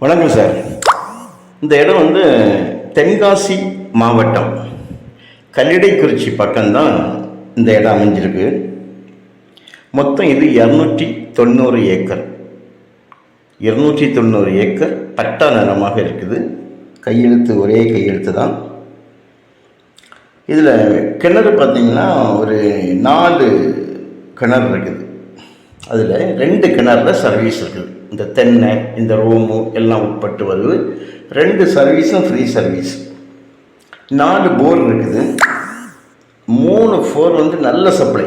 வணக்கம் சார். இந்த இடம் வந்து தென்காசி மாவட்டம். கல்லிடைக்குறிச்சி பக்கம்தான் இந்த இடம் அமைஞ்சிருக்கு. மொத்தம் இது இரநூற்றி தொண்ணூறு ஏக்கர். இருநூற்றி தொண்ணூறு ஏக்கர் பட்டா நிலமாக இருக்குது. கையெழுத்து ஒரே கையெழுத்து தான் இதில் கிணறு பார்த்திங்கன்னா ஒரு நாலு கிணறு இருக்குது. அதில் ரெண்டு கிணறுல சர்வீஸ் இருக்குது இந்த தென்னை இந்த ரூமு எல்லாம் உட்பட்டு வருது. ரெண்டு சர்வீஸும் ஃப்ரீ சர்வீஸ் நாலு போர் இருக்குது. மூணு ஃபோர் வந்து நல்ல சப்ளை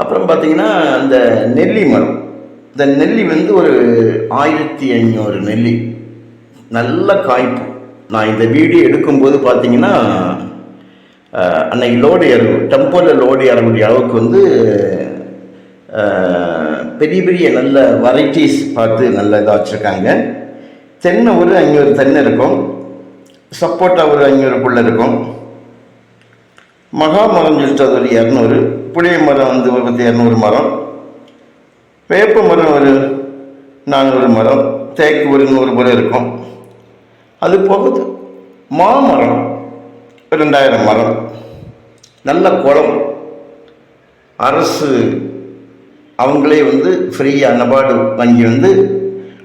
அப்புறம் பார்த்தீங்கன்னா அந்த நெல்லி மரம். இந்த நெல்லி வந்து ஒரு ஆயிரத்தி ஐநூறு நெல்லி. நல்ல காய்ப்பு. நான் இந்த வீடியோ எடுக்கும்போது பார்த்தீங்கன்னா அன்னைக்கு லோடு இறங்கும் டெம்போவில் லோடு இறங்கக்கூடிய அளவுக்கு வந்து பெரிய பெரிய நல்ல வெரைட்டிஸ் பார்த்து நல்ல இதாக வச்சுருக்காங்க. தென்னை ஒரு ஐநூறு தென்னை இருக்கும். சப்போட்டா ஒரு ஐநூறுக்குள்ளே இருக்கும். மகா மரம் சொல்லிட்டு அது ஒரு இரநூறு. புளிய மரம் வந்து ஒரு பத்து இரநூறு மரம். வேப்ப மரம் ஒரு நானூறு மரம். தேக்கு ஒரு நூறு மரம் இருக்கும். அது போகுது. மாமரம் ரெண்டாயிரம் மரம். நல்ல குளம். அரசு அவங்களே வந்து ஃப்ரீயாக நபார்டு வங்கி வந்து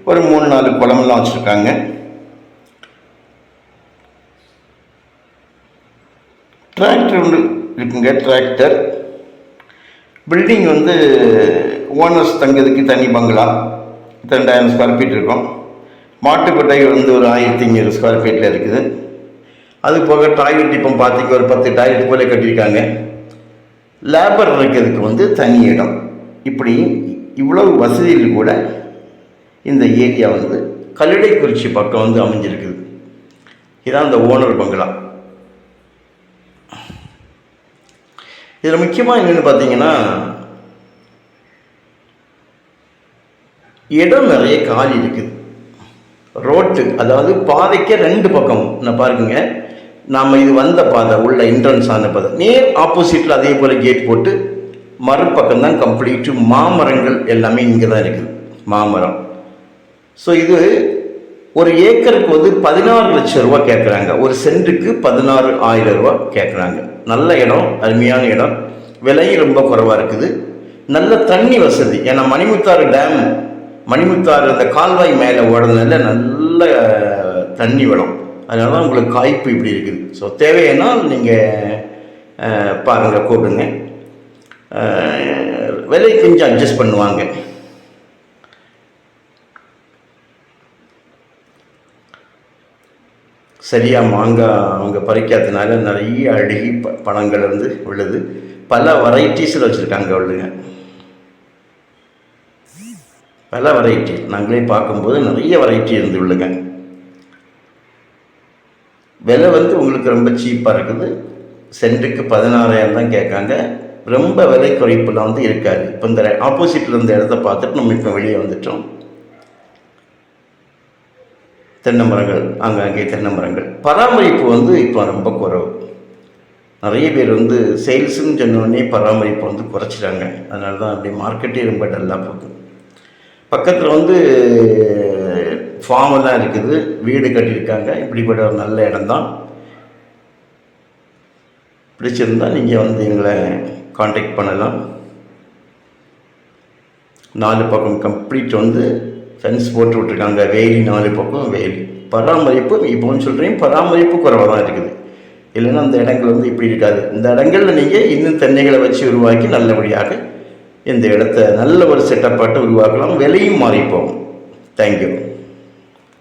ஒரு மூணு நாலு குளமெல்லாம் வச்சுருக்காங்க. டிராக்டர் ஒன்று இருக்குங்க டிராக்டர் பில்டிங் வந்து ஓனர்ஸ் தங்கிறதுக்கு தனி பங்களா ரெண்டாயிரம் ஸ்கொயர் ஃபீட் இருக்கும். மாட்டுக்கொட்டைகள் வந்து ஒரு ஆயிரத்தி ஐநூறு ஸ்கொயர் ஃபீட்டில் இருக்குது. அது போக டாய்லெட் இப்போ பார்த்திங்க ஒரு பத்து டாய்லெட் போல கட்டியிருக்காங்க. லேபர் இருக்கிறதுக்கு வந்து தனி இடம். இப்படி இவ்வளவு வசதியில் கூட இந்த ஏரியா வந்து கல்லிடைக்குறிச்சி பக்கம் வந்து அமைஞ்சிருக்குது. இதான் அந்த ஓனர் பங்களா. இதில் முக்கியமாக என்னென்னு பார்த்தீங்கன்னா இடம் நிறைய காலி இருக்குது. ரோட்டு அதாவது பாதைக்கே ரெண்டு பக்கம். நான் பாருங்க. நாம் இது வந்த பாதை உள்ள என்ட்ரன்ஸ் ஆன பாதை. நேர் ஆப்போசிட்டில் அதே போல் கேட் போட்டு மறுபக்கம் தான் கம்ப்ளீட்டு மாமரங்கள் எல்லாமே இங்கே தான் இருக்குது. மாமரம். ஸோ இது ஒரு ஏக்கருக்கு வந்து பதினாறு லட்சம் ரூபா கேட்குறாங்க. ஒரு சென்ட்டுக்கு பதினாறு ஆயிரம் ரூபா கேட்குறாங்க. நல்ல இடம் அருமையான இடம். விலையும் ரொம்ப குறைவாக இருக்குது. நல்ல தண்ணி வசதி. ஏன்னா மணிமுத்தாறு டேம் மணிமுத்தாறு அந்த கால்வாய் மேலே ஓடுறதுனால நல்ல தண்ணி வளம் அதனால தான் உங்களுக்கு காய்ப்பு இப்படி இருக்குது. ஸோ தேவையானால் நீங்கள் பாருங்கள் கூப்பிடுங்க. விலை கொஞ்சம் அட்ஜஸ்ட் பண்ணுவாங்க. சரியாக மாங்காய் அவங்க பறிக்காதனால நிறைய அழுகி ப பழங்கள் வந்து உள்ளது பல வெரைட்டிஸில் வச்சுருக்காங்க உள்ளுங்க பல வெரைட்டி நாங்களே பார்க்கும்போது நிறைய வெரைட்டி இருந்து உள்ளுங்க. விலை வந்து உங்களுக்கு ரொம்ப சீப்பாக இருக்குது. சென்ட்டுக்கு பதினாறாயிரம் தான் கேட்காங்க. ரொம்ப விலை குறைப்பில் வந்து இருக்காது இப்போ இந்த ஆப்போசிட்டில் இருந்த இடத்த பார்த்துட்டு நம்ம இப்போ வெளியே வந்துட்டோம். தென்னை மரங்கள் அங்கங்கே தென்னை மரங்கள் பராமரிப்பு வந்து இப்போ ரொம்ப குறவு. நிறைய பேர் வந்து சேல்ஸுன்னு சொன்னோடனே பராமரிப்பு வந்து குறைச்சிட்டாங்க. அதனால தான் அப்படியே மார்க்கெட்டே ரொம்ப டல்லாக போகுது. பக்கத்தில் வந்து ஃபார்ம் எல்லாம் இருக்குது. வீடு கட்டியிருக்காங்க. இப்படிப்பட்ட ஒரு நல்ல இடம்தான். பிடிச்சிருந்தா நீங்கள் வந்து எங்களை காண்டாக்ட் பண்ணலாம். நாலு பக்கம் கம்ப்ளீட் வந்து ஃபென்ஸ் போட்டு விட்ருக்காங்க வேலி நாலு பக்கம் வேலி. பராமரிப்பு இப்போன்னு சொல்கிறேன் பராமரிப்பு குறைவாக தான் இருக்குது. இல்லைன்னா அந்த இடங்கள் வந்து இப்படி இருக்காது. இந்த இடங்களில் நீங்கள் இன்னும் தென்னைகளை வச்சு உருவாக்கி நல்லபடியாக இந்த இடத்த நல்ல ஒரு செட்டப்பாட்டை உருவாக்கலாம். விலையும் மாறி போகும் தேங்க்யூ